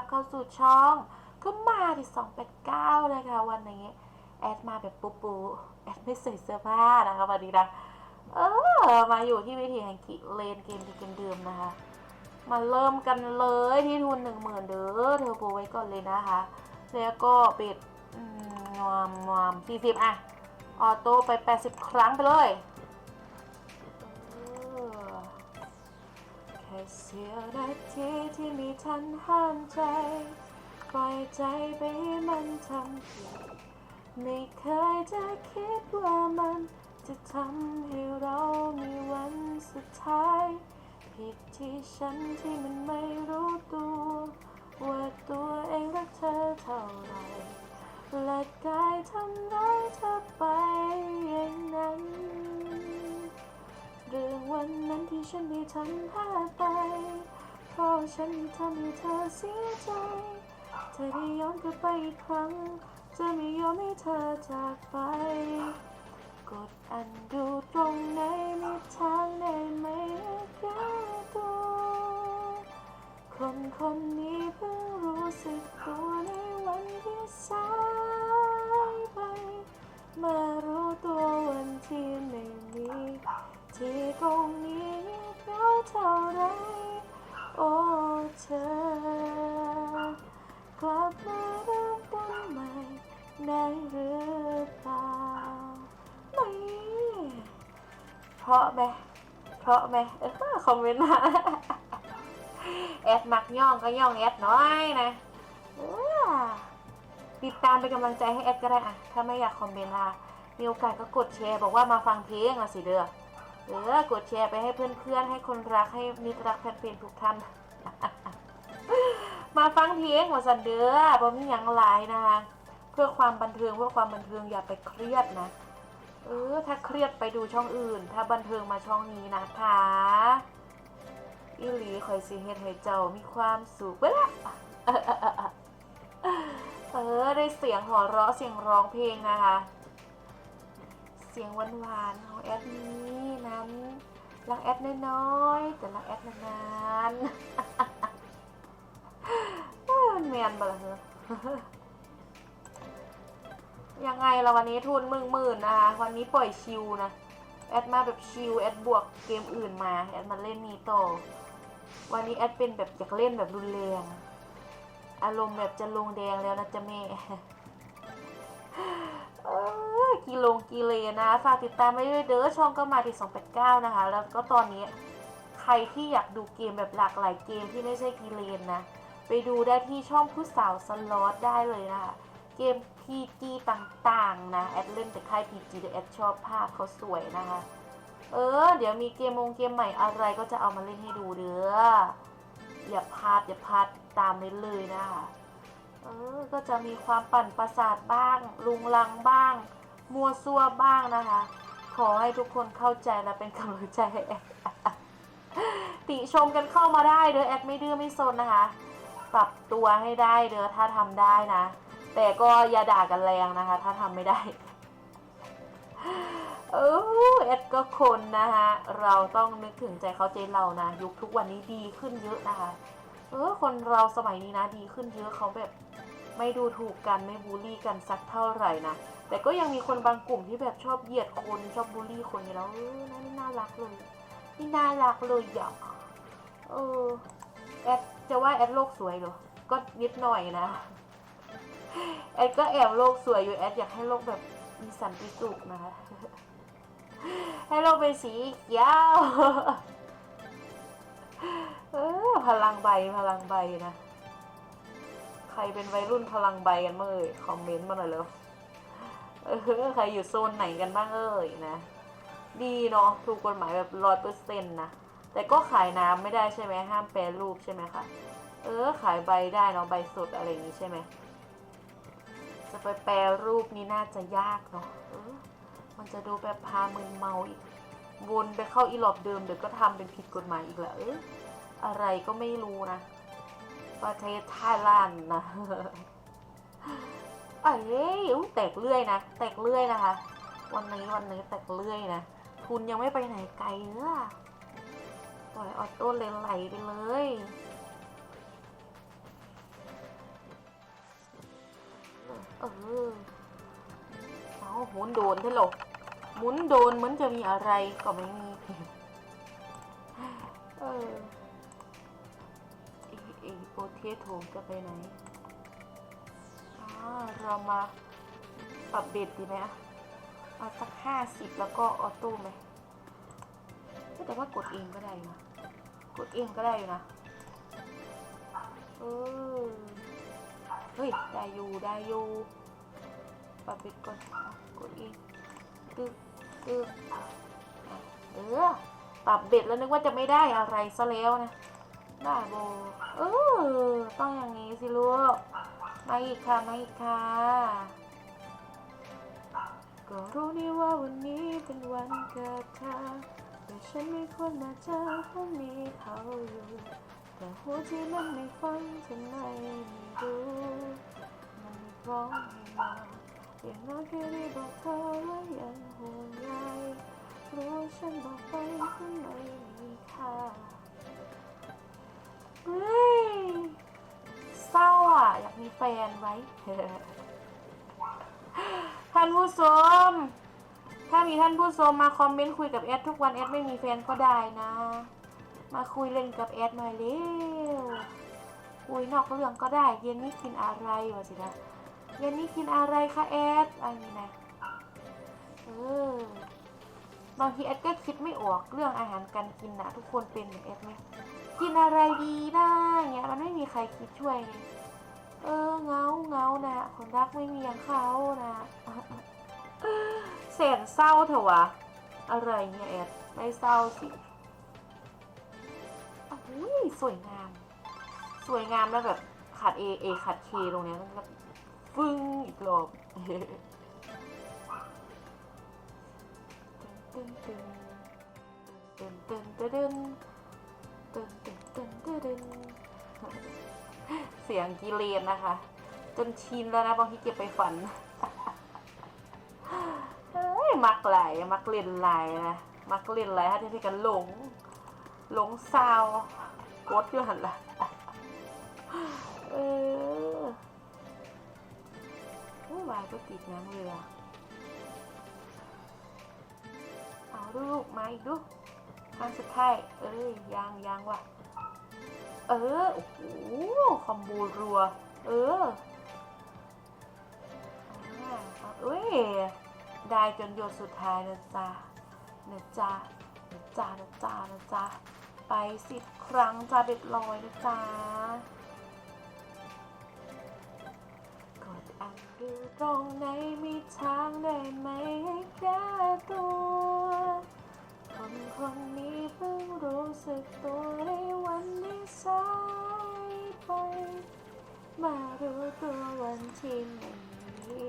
รับเข้าสู่ช่อง ก็มาที่289 เลยค่ะวันนี้ แอดมาแบบปูปูแอดไม่ใส่เสื้อผ้านะคะวันนี้นะ เออ มาอยู่ที่วิธีแห่งกิเลนเกมที่เกมเดิมนะคะ มาเริ่มกันเลยที่ทุนหนึ่งหมื่นเด้อเธอโบไว้ก่อนเลยนะคะ แล้วก็ปิดงวมงวมสี่สิบอะออโต้ไป 80 ครั้งไปเลย เสียนาทีที่มีทันห้ามใจ ปล่อยใจไปให้มันทำผิดไม่เคยจะคิดว่ามัน จะทำให้เรามีวันสุดท้าย ผิดที่ฉันที่มันไม่รู้ตัว ว่าตัวเองรักเธอเท่าไหรและกายทำร้าย วันนั้นที่ฉันได้ทำพลาดไป เพราะฉันทำให้เธอเสียใจ เธอได้ย้อนกลับไปอีกครั้ง จะไม่ยอมให้เธอจากไป กดอันดูตรงไหนมีทางได้ไหมแก้ตัวคนคนนี้เพิ่งรู้สึกตัวในวันที่สา ราะไหมเพราะไหมเออคอมเมนต์มาแอดมักย่องก็ย่องแอดน้อยนะติดตามเป็นกำลังใจให้แอดก็ได้อะถ้าไม่อยากคอมเมนต์ละมีโอกาสก็กดแชร์ บอกว่ามาฟังเพลงละสิเด้อเออกดแชร์ไปให้เพื่อนๆให้คนรักให้มิตรรักแฟนเพลงทุกท่าน มาฟังเพลงหัวสันเด้อบ่มีหยังหลายนะคะเพื่อความบันเทิงเพื่อความบันเทิงอย่าไปเครียดนะ เออ ถ้าเครียดไปดูช่องอื่น ถ้าบันเทิงมาช่องนี้นะคะอีหลีคอยสิเฮ็ดให้เจ้ามีความสุขเว้ยล่ะเออ ได้เสียงหัวเราะเสียงร้องเพลงนะคะ เสียงหวานๆของแอดนี้นั้นรักแอดน้อยๆแต่รักแอดนานๆเอ้ยมันแมนบ่ล่ะเฮ้อ ยังไงละวันนี้ทุนมื่นหมื่นนะคะ วันนี้ปล่อยชิวนะ แอดมาแบบชิวแอดบวกเกมอื่นมา แอดมาเล่นนี้ต่อ วันนี้แอดเป็นแบบอยากเล่นแบบรุนแรง อารมณ์แบบจะลงแดงแล้วนะจ๊ะแม่กีลงกีเลนะฝากติดตามไว้ด้วยเด้อช่องก็มาที่289 นะคะ แล้วก็ตอนนี้ใครที่อยากดูเกมแบบหลากหลายเกมที่ไม่ใช่กีเลนนะ ไปดูได้ที่ช่องผู้สาวสล็อตได้เลยนะคะ เกม PG ต่างๆ นะ แอดเล่นแต่ค่าย PG แต่แอดชอบภาพเขาสวยนะคะ เออ เดี๋ยวมีเกมมงเกมใหม่อะไรก็จะเอามาเล่นให้ดูเด้ออย่าพลาดอย่าพลาดตามเลยเลยนะคะเออ ก็จะมีความปั่นประสาทบ้าง ลุงลังบ้าง มัวซัวบ้างนะคะ ขอให้ทุกคนเข้าใจและเป็นกำลังใจให้แอดติชมกันเข้ามาได้เด้อแอดไม่ดื้อไม่ซนนะคะ ปรับตัวให้ได้เด้อถ้าทำได้นะ แต่ก็อย่าด่ากันแรงนะคะ ถ้าทำไม่ได้เออแอดก็คนนะคะเราต้องนึกถึงใจเขาใจเรานะ ยุคทุกวันนี้ดีขึ้นเยอะนะคะ เออ คนเราสมัยนี้นะ ดีขึ้นเยอะเขาแบบไม่ดูถูกกันไม่บูลลี่กันสักเท่าไหร่นะแต่ก็ยังมีคนบางกลุ่มที่แบบชอบเหยียดคนชอบบูลลี่คนอยู่แล้วเออนั่นน่ารักเลยนี่น่ารักเลยอยากเออแอดจะว่าแอดโลกสวยเหรอก็นิดหน่อยนะ แอดก็แอบโลกสวยอยู่แอดอยากให้โลกแบบมีสันติสุขนะคะ ให้โลกเป็นสีเขียวเออพลังใบพลังใบนะ ใครเป็นวัยรุ่นพลังใบกันบ้างเอ่ยคอมเมนต์มาหน่อยเร็วเออใครอยู่โซนไหนกันบ้างเอ่ยนะ ดีเนาะถูกกฎหมายแบบร้อยเปอร์เซ็นต์นะ แต่ก็ขายน้ำไม่ได้ใช่ไหมห้ามแปรรูปใช่ไหมคะ เออ ขายใบได้เนาะใบสดอะไรอย่างนี้ใช่ไหม จะไปแปรรูปนี่น่าจะยากเนาะมันจะดูแบบพามึนเมาอีก วนไปเข้าอีหลอบเดิมเดี๋ยวก็ทำเป็นผิดกฎหมายอีกแหละเอออะไรก็ไม่รู้นะ ประเทศไทยแลนนะเอ้ยแตกเลื่อยนะ แตกเลื่อยนะคะ วันนี้วันนี้แตกเลื่อยนะคุณยังไม่ไปไหนไกลเนอะปล่อยออโต้เลนไหลไปเลย เออเอาหมุนโดนเท่าหรอหมุนโดนเหมือนจะมีอะไรก็ไม่มีเออไอไอโปเทสโถมจะไปไหนอ่าเรามาปรับเบ็ดดีไหมอะเอาสักห้าสิบแล้วก็ออโต้ไหมแต่ว่ากดเองก็ได้นะกดเองก็ได้อยู่นะเออ เฮ้ย ได้อยู่ ได้อยู่ปรับเบ็ดก่อนเอากดเองตึ๊กตึ๊กอะเออปรับเบ็ดแล้วนึกว่าจะไม่ได้อะไรซะแล้วนะ ได้โบ เออ ต้องอย่างนี้สิลูก มาอีกค่ะ มาอีกค่ะ ก็รู้นี่ว่าวันนี้เป็นวันเกิดเธอแต่ฉันไม่ควรมาเจอเพราะมีเขาอยู่ แต่หัวใจมันไม่ฟังทำไม รู้มันไม่ร้องให้มาอย่างน้อยแค่ได้บอกเธอว่ายังห่วงใยรู้ฉันบอกไปก็ไม่มีค่าเฮ้ยเศร้าอะ อยากมีแฟนไว้ท่านผู้ชมถ้ามีท่านผู้ชมมาคอมเมนต์คุยกับแอดทุกวันแอดไม่มีแฟนก็ได้นะ มาคุยเล่นกับแอดหน่อยเร็ว คุยนอกเรื่องก็ได้ เย็นนี้กินอะไรวะสินะเย็นนี้กินอะไรคะแอดอันนี้นะเออบางทีแอดก็คิดไม่ออกเรื่องอาหารการกินนะทุกคนเป็นเหมือนแอดไหมกินอะไรดีนะเงี้ยมันไม่มีใครคิดช่วยไงเออเงาเงานะคนรักไม่มีอย่างเขานะแสนเศร้าเถอะวะอะไรเนี่ยแอดไม่เศร้าสิอุ้ยสวยงาม วยงามแล้วแบบขาด A A ขาด K ตรงเนี้ยแล้วฟึ้งอีกรอบตึ้นตึ้นตึ้นตึ้นตึ้นตึ้นตึ้นตึ้นตึ้นตึ้นเสียงกิเลนนะคะ จนชินแล้วนะบางทีเก็บไปฝันเฮ้ยมักไหลมักเล่นไหลนะมักเล่นไหลถ้าจะให้กันหลงหลงซาวกดอยู่หันละ ก็ติดยังเลยอะเอาลูกมาอีกดูครั้งสุดท้ายเอ้ยยังยังว่ะ เออ โอ้โห คอมโบรัว เอออ่าเอาเอ้ย ได้จนหยดสุดท้ายนะจ๊ะนะจ๊ะนะจ๊ะนะจ๊ะนะจ๊ะไปสิบครั้งจะเบ็ดลอยนะจ๊ะ กดูตรงไหนมีทางได้ไหมให้แก้ตัว คนคนนี้เพิ่งรู้สึกตัวในวันที่สายไปมารู้ตัววันที่ไม่มี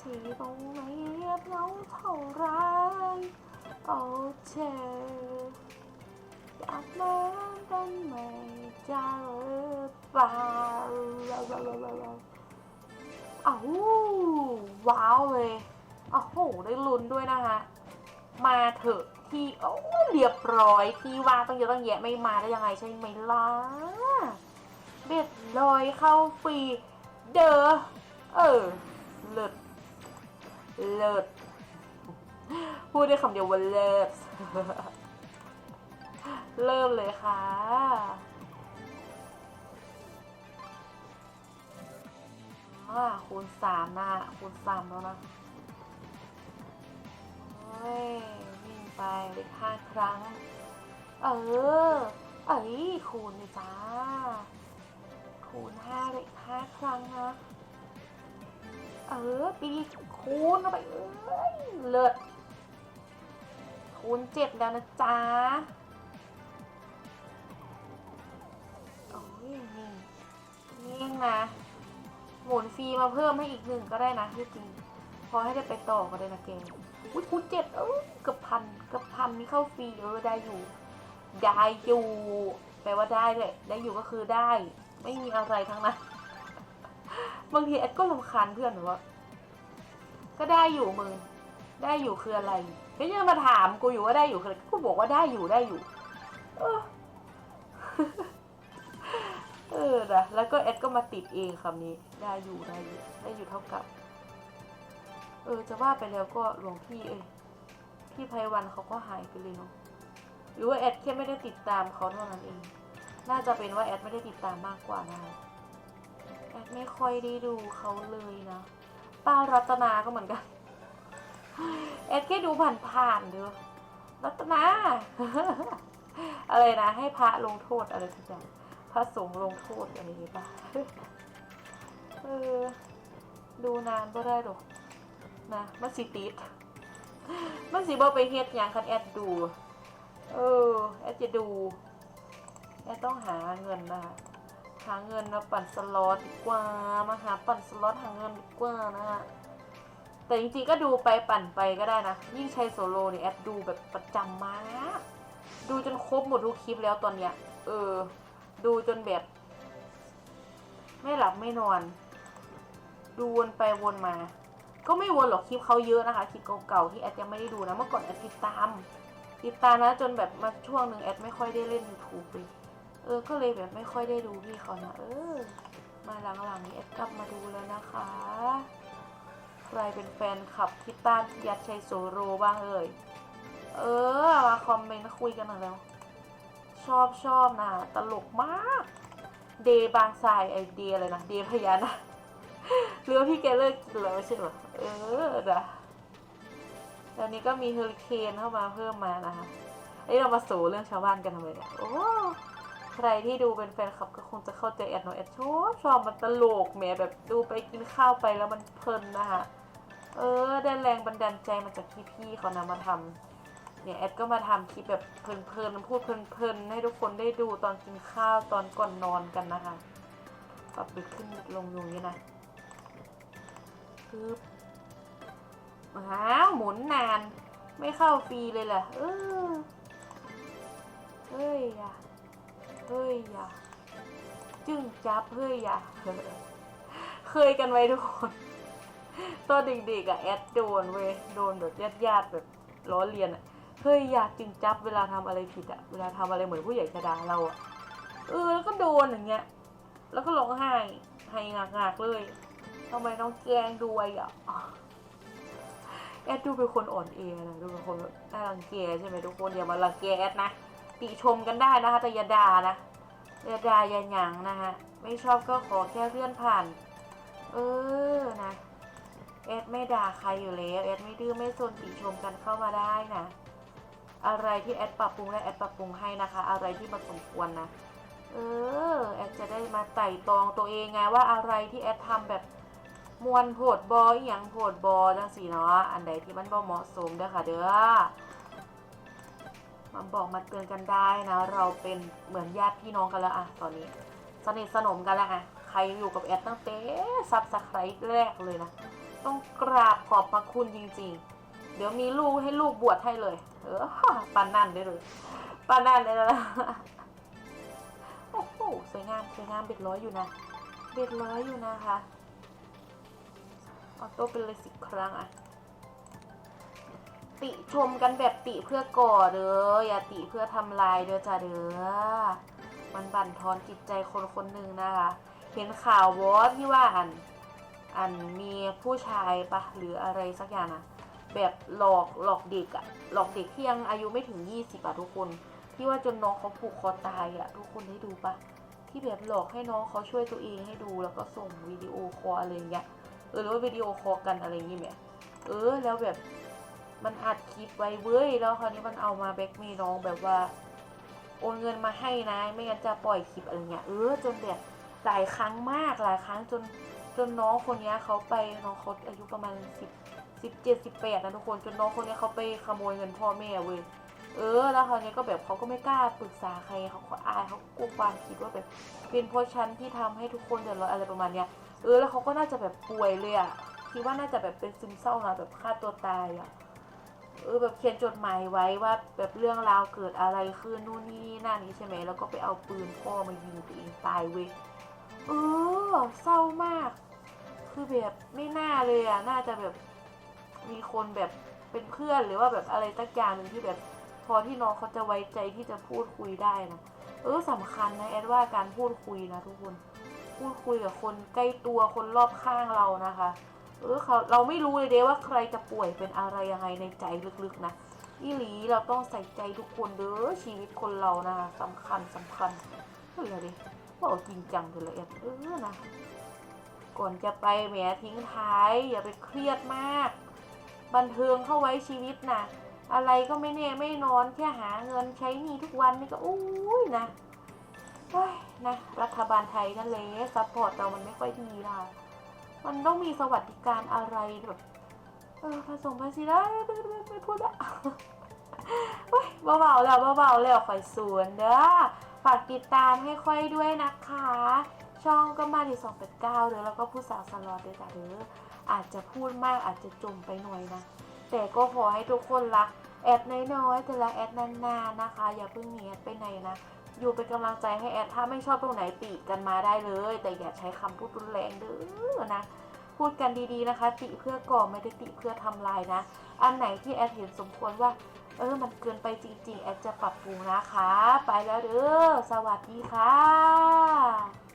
ที่ตรงไหนเรียบเหงาเท่าไรโอ้เธออยากมากันไหมจะหรือเปล่า อ้าวว้าวเลยโอ้โหได้ลุ้นด้วยนะคะ มาเถอะที่โอ้เรียบร้อยที่ว่างตั้งเยอะตั้งแยะไม่มาได้ยังไงใช่ไหมล่ะเบ็ดลอยเข้าฟรีเด้อเออเลิศเลิศพูดได้คำเดียวว่าเลิศเริ่มเลยค่ะ อ่าคูณสามนะคูณสามแล้วนะเฮ้ยวิ่งไปเลขห้าครั้ง เออเอ้ยคูณเลยจ้า คูณห้าเลขห้าครั้งนะเออปีคูณเข้าไปเอ้ยเลิศคูณเจ็ดแล้วนะจ๊ะโอ้ยนี่นี่งนะ หมุนฟรีมาเพิ่มให้อีกหนึ่งก็ได้นะที่จริง พอให้ได้ไปต่อก็ได้นะเกมอุ้ยคูณเจ็ดเออเกือบพันเกือบพันนี่เข้าฟรีเออได้อยู่ ได้อยู่ แปลว่าได้เลยได้อยู่ก็คือได้ ไม่มีอะไรทั้งนั้น บางทีแอดก็รำคาญเพื่อนหนูว่า ก็ได้อยู่มึง ได้อยู่คืออะไรก็ยังมาถามกูอยู่ว่าได้อยู่คืออะไรกูบอกว่าได้อยู่ได้อยู่ เออ เออนะแล้วก็แอดก็มาติดเองคำนี้ ได้อยู่ได้อยู่ได้อยู่เท่ากับ เออ จะว่าไปแล้วก็หลวงพี่เอ้ยพี่ไพวันเขาก็หายไปเลยเนาะหรือว่าแอดแค่ไม่ได้ติดตามเขาเท่านั้นเอง น่าจะเป็นว่าแอดไม่ได้ติดตามมากกว่านะแอดไม่ค่อยได้ดูเขาเลยนะป้ารัตนาก็เหมือนกัน แอดแค่ดูผ่านๆเด้อรัตนา อะไรนะ ให้พระลงโทษอะไรทุกอย่าง ระสงฆ์ลงโทษอะไรอย่างงี้ป่ะเออ ดูนานก็ได้หรอกนะมันสิติดมันสิบ่ไปเฮ็ดหยังคันแอดดู เออ แอดจะดูแอดต้องหาเงินนะคะหาเงินมาปั่นสล็อตดีกว่า มาหาปั่นสล็อตหาเงินดีกว่านะฮะแต่จริงๆก็ดูไปปั่นไปก็ได้นะ ยิ่งใช้โซโล่เนี่ยแอดดูแบบประจำมาก ดูจนครบหมดทุกคลิปแล้วตอนเนี้ย เออ ดูจนแบบ ไม่หลับไม่นอน ดูวนไปวนมา ก็ไม่วนหรอกคลิปเขาเยอะนะคะคลิปเก่าๆที่แอดยังไม่ได้ดูนะเมื่อก่อนแอดติดตาม ติดตามนะ จนแบบมาช่วงหนึ่งแอดไม่ค่อยได้เล่น YouTube เลยเออ ก็เลยแบบไม่ค่อยได้ดูพี่เขานะเออ มาหลังๆนี้แอดกลับมาดูแล้วนะคะใครเป็นแฟนคลับพิต้านยัดชัยโซโรบ้างเอ่ย เออ มาคอมเมนต์คุยกันหน่อยแล้ว ชอบชอบนะ ตลกมาก เดบางทรายไอเดียเลยนะ เดพญานะหรือว่าพี่แกเลิกกินแล้วไม่ใช่เหรอเออนะตอนนี้ก็มีเฮอริเคนเข้ามาเพิ่มมานะคะเอ้เรามาสูเรื่องชาวบ้านกันทำไมเนี่ยโอ้ใครที่ดูเป็นแฟนคลับก็คงจะเข้าใจแอดเนแอดชอบชอบมันตลกแหมแบบดูไปกินข้าวไปแล้วมันเพลินนะคะเออ ได้แรงบันดาลใจมาจากพี่ๆเขานำมาทำ เนี่ยแอดก็มาทำคลิปแบบเพลินๆพูดเพลินๆให้ทุกคนได้ดูตอนกินข้าวตอนก่อนนอนกันนะคะปรับไปขึ้นลงอยู่นี่นะปึ๊บอ้าวหมุนนานไม่เข้าฟรีเลยแหละเออเฮ้ยอะเฮ้ยอะจึ้งจับเฮ้ยอะเคยกันไว้ทุกคนตอนเด็กๆอะแอดโดนเว้ยโดนแบบญาติๆแบบล้อเลียนอะ เฮ้ยอยากจึงจับเวลาทำอะไรผิดอะเวลาทำอะไรเหมือนผู้ใหญ่จะด่าเราอะเออแล้วก็โดนอย่างเงี้ย แล้วก็ร้องไห้ให้งากๆเลยทำไมต้องแกล้งด้วยอะแอดดูเป็นคนอ่อนแอนะดูเป็นคนน่ารังแกใช่ไหมทุกคนอย่ามารังแกแอดนะติชมกันได้นะคะแต่อย่าด่านะอย่าด่าอย่าหยังนะคะไม่ชอบก็ขอแค่เลื่อนผ่าน เออนะแอดไม่ด่าใครอยู่แล้วแอดไม่ดื้อไม่ซนติชมกันเข้ามาได้นะ อะไรที่แอดปรับปรุงได้แอดปรับปรุงให้นะคะ อะไรที่มันสมควรนะ เออ แอดจะได้มาไต่ตองตัวเองไงว่าอะไรที่แอดทำแบบมวนโผดบออหย่างโผดบอจังสีเนาะอันใดที่มันบ่เหมาะสมเด้อค่ะ เด้อมาบอกมาเตือนกันได้นะ เราเป็นเหมือนญาติพี่น้องกันแล้วอะตอนนี้ สนิทสนมกันแล้วอะใครอยู่กับแอดตั้งแต่ซับสไครต์แรกเลยนะ ต้องกราบขอบพระคุณจริง ๆ เดี๋ยวมีลูกให้ลูกบวชให้เลย เออปานนั่นได้เลยปานนั่นเลยนะโอ้โหสวยงามสวยงามเบ็ดร้อยอยู่นะเบ็ดร้อยอยู่นะคะออโต้เป็นเลยสิบครั้งอะติชมกันแบบติเพื่อก่อเด้ออย่าติเพื่อทำลายเด้อจ้าเด้อมันบั่นทอนจิตใจคนคนหนึ่งนะคะ เห็นข่าววอที่ว่าอันอันมีผู้ชายปะหรืออะไรสักอย่างนะ แบบหลอกหลอกเด็กอะหลอกเด็กที่ยังอายุไม่ถึงยี่สิบอะทุกคน ที่ว่าจนน้องเขาผูกคอตายอะทุกคนได้ดูปะที่แบบหลอกให้น้องเขาช่วยตัวเองให้ดูแล้วก็ส่งวิดีโอคอลอะไรเงี้ยเออหรือว่าวิดีโอคอลกันอะไรอย่างงี้แหมเออแล้วแบบมันอัดคลิปไว้เว้ยแล้วคราวนี้มันเอามาแบ็กเมย์น้องแบบว่าโอนเงินมาให้นะ ไม่งั้นจะปล่อยคลิปอะไรเงี้ยเออจนแบบหลายครั้งมากหลายครั้งจนจนน้องคนนี้เขาไปน้องเขาอายุประมาณสิบ สิบเจ็ดสิบแปดนะทุกคนจนน้องคนนี้เขาไปขโมยเงินพ่อแม่เว้ยเออแล้วคราวนี้ก็แบบเขาก็ไม่กล้าปรึกษาใครเขาก็อายเขากลัวความคิดว่าแบบเป็นเพราะฉันที่ทำให้ทุกคนเดือดร้อนอะไรประมาณเนี้ยเออแล้วเขาก็น่าจะแบบป่วยเลยอะคิดว่าน่าจะแบบเป็นซึมเศร้านะแบบฆ่าตัวตายอะเออแบบเขียนจดหมายไว้ว่าแบบเรื่องราวเกิดอะไรขึ้นนู่นนี่นั่นนี้ใช่ไหมแล้วก็ไปเอาปืนพ่อมายิงตัวเองตายเว้ยเออเศร้ามาก คือแบบไม่น่าเลยอะน่าจะแบบ มีคนแบบเป็นเพื่อนหรือว่าแบบอะไรสักอย่างหนึ่งที่แบบ พอที่น้องเขาจะไว้ใจที่จะพูดคุยได้นะเออสำคัญนะแอดว่าการพูดคุยนะทุกคน พูดคุยกับคนใกล้ตัวคนรอบข้างเรานะคะ เออเขาเราไม่รู้เลยเด้ว่าใครจะป่วยเป็นอะไรยังไงในใจลึกๆนะอีหลีเราต้องใส่ใจทุกคนเด้อชีวิตคนเรานะสำคัญสำคัญเฮ้ยอะไรว่าเอาจริงจังเลยละเอียดเออนะก่อนจะไปแหมทิ้งท้าย อย่าไปเครียดมาก บันเทิงเข้าไว้ชีวิตนะอะไรก็ไม่แน่ไม่นอนแค่หาเงินใช้หนี้ทุกวันนี่ก็อุ้ยนะเฮ้ยนะรัฐบาลไทยนั่นเลยซัพพอร์ตเรามันไม่ค่อยดีล่ะมันต้องมีสวัสดิการอะไรแบบเออผสมภาษีได้ไม่ไม่พูดละเฮ้ยเบาๆแล้วเบาๆแล้วข่อยสวนเด้อฝากติดตามให้ค่อยด้วยนะคะ ช่องก็มาที่289เด้อแล้วก็ผู้สาวสลอดเด้อจ้ะเด้ออาจจะพูดมากอาจจะจมไปหน่อยนะ แต่ก็ขอให้ทุกคนรักแอดน้อยๆแต่ละแอดนานๆนะคะ อย่าเพิ่งหนีแอดไปไหนนะอยู่เป็นกำลังใจให้แอดถ้าไม่ชอบตรงไหนติกันมาได้เลย แต่อย่าใช้คำพูดรุนแรงเด้อนะพูดกันดีๆนะคะ ติเพื่อก่อไม่ได้ติเพื่อทำลายนะ อันไหนที่แอดเห็นสมควรว่า เออมันเกินไปจริง ๆ แอดจะปรับปรุงนะคะ ไปแล้วเด้อสวัสดีค่ะ